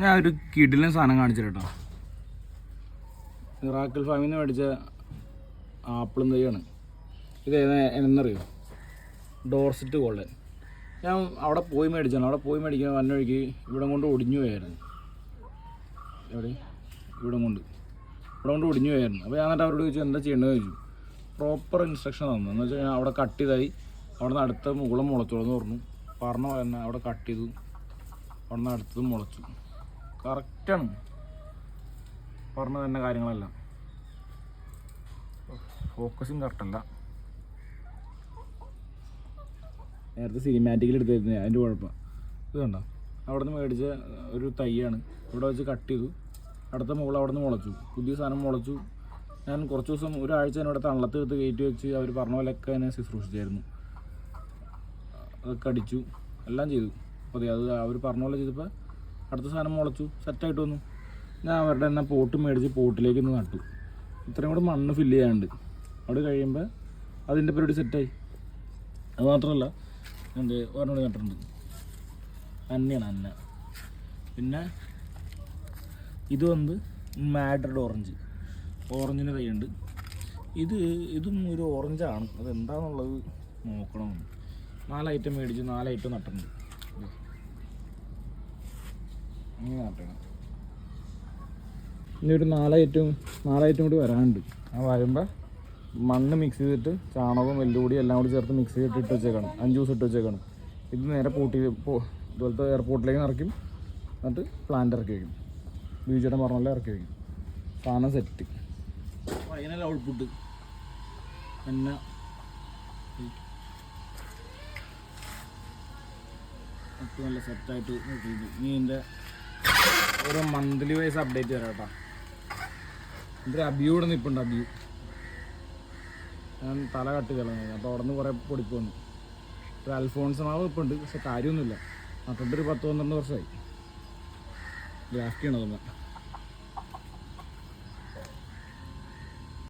ഞാൻ ഒരു കിടിലും സാധനം കാണിച്ചു കേട്ടോ. ഇറാക്കൽ ഫാമിൽ നിന്ന് മേടിച്ച ആപ്പിളും തൈയാണ്. ഇത് എന്നറിയോ? Dorsett golden. ഞാൻ അവിടെ പോയി മേടിച്ചാണ്. അവിടെ പോയി മേടിക്കാൻ വന്ന വഴിക്ക് ഇവിടെ കൊണ്ട് ഒടിഞ്ഞു പോയായിരുന്നു. എവിടെ? ഇവിടെ കൊണ്ട്. ഇവിടെ കൊണ്ട് ഒടിഞ്ഞു പോയായിരുന്നു. അപ്പോൾ ഞാൻ എന്നിട്ട് അവരോട് ചോദിച്ചു എന്താ ചെയ്യേണ്ടത് ചോദിച്ചു. പ്രോപ്പർ ഇൻസ്ട്രക്ഷൻ തന്നു. എന്ന് വെച്ചാൽ ഞാൻ അവിടെ കട്ട് ചെയ്തായി. അവിടെ നിന്ന് അടുത്ത മുകുളം മുളച്ചോളെന്ന് പറഞ്ഞു. പറഞ്ഞ പോലെ തന്നെ അവിടെ കട്ട് ചെയ്തു. അവിടെ നിന്ന് അടുത്തത് മുളച്ചു. കറക്റ്റാണ്. പറഞ്ഞ തന്നെ കാര്യങ്ങളെല്ലാം. ഫോക്കസിങ് കറക്റ്റല്ല നേരത്തെ സിനിമാറ്റിക്കിൽ എടുത്തായിരുന്നു അതിന്റെ കുഴപ്പം. ഇത് കണ്ടോ? അവിടെ നിന്ന് മേടിച്ച ഒരു തൈയാണ്. ഇവിടെ വെച്ച് കട്ട് ചെയ്തു. അടുത്ത മുകൾ അവിടെ നിന്ന് മുളച്ചു. പുതിയ സാധനം മുളച്ചു. ഞാൻ കുറച്ച് ദിവസം ഒരാഴ്ച തന്നെ ഇവിടെ തള്ളത്ത് എടുത്ത് കയറ്റി വെച്ച് അവർ പറഞ്ഞ പോലെയൊക്കെ എന്നെ ശുശ്രൂഷിച്ചായിരുന്നു. അതൊക്കെ അടിച്ചു. എല്ലാം ചെയ്തു. അതെ അത് അവർ പറഞ്ഞ പോലെ ചെയ്തപ്പോൾ അടുത്ത സാധനം മുളച്ചു. സെറ്റായിട്ട് വന്നു. ഞാൻ അവരുടെ തന്നെ പോട്ട് മേടിച്ച് പോട്ടിലേക്ക് ഒന്ന് നട്ടു. ഇത്രയും കൂടെ മണ്ണ് ഫില്ല് ചെയ്യാണ്ട് അവിടെ കഴിയുമ്പോൾ അതിന്റെ പരിപാടി സെറ്റായി അത് മാത്രമല്ല എന്ത് ഒരെണ്ണം നട്ടിട്ടുണ്ട്. അന്നയാണ് അന്ന. പിന്നെ ഇത് വന്ന് മാഡ്രഡ് ഓറഞ്ച് ഓറഞ്ചിന് തൈയുണ്ട്. ഇത് ഇതും ഒരു ഓറഞ്ചാണ് അത് എന്താണെന്നുള്ളത് നോക്കണം. നാല് ഐറ്റം മേടിച്ച് നാല് ഐറ്റം നട്ടിട്ടുണ്ട്. ഇനി ഒരു നാലായിട്ടും നാലായിട്ടും നാല് കൂടി വരാനുണ്ട്. ആ വരുമ്പോൾ മണ്ണ് മിക്സ് ചെയ്തിട്ട് ചാണകവും വെല്ലുപൊടി എല്ലാം കൂടി ചേർത്ത് മിക്സ് ചെയ്തിട്ട് ഇട്ട് വെച്ചേക്കണം. അഞ്ച് ദിവസം ഇട്ട് വെച്ചേക്കണം. ഇത് നേരെ പൂട്ടി പോ ഇതുപോലത്തെ എയർപോർട്ടിലേക്ക് നിറയ്ക്കും. എന്നിട്ട് പ്ലാന്റ് ഇറക്കി വയ്ക്കും ബീജയുടെ പറഞ്ഞ ഇറക്കി വയ്ക്കും സാധനം സെറ്റ് ഫൈനൽ ഔട്ട്പുട്ട് എന്നെ നല്ല സെറ്റായിട്ട് നോക്കിയിട്ട് ഇനി ഇതിന്റെ ഓരോ മന്ത്ലി വൈസ് അപ്ഡേറ്റ് തരാം കേട്ടോ. എന്റെ അബ്യൂ ഇവിടെ നിൽപ്പുണ്ട് അബ്യൂ ഞാൻ തല കട്ട് കളഞ്ഞു അപ്പോൾ അവിടെ നിന്ന് കുറേ പൊടിപ്പ് വന്നു. ഒരു അൽഫോൺസ് മാവ് ഇപ്പോൾ ഉണ്ട് പക്ഷെ കാര്യമൊന്നുമില്ല. നട്ടിട്ടൊരു പത്ത് പന്ത്രണ്ട് വർഷമായി ഗ്രാഫ്റ്റ് ചെയ്യണതൊന്ന്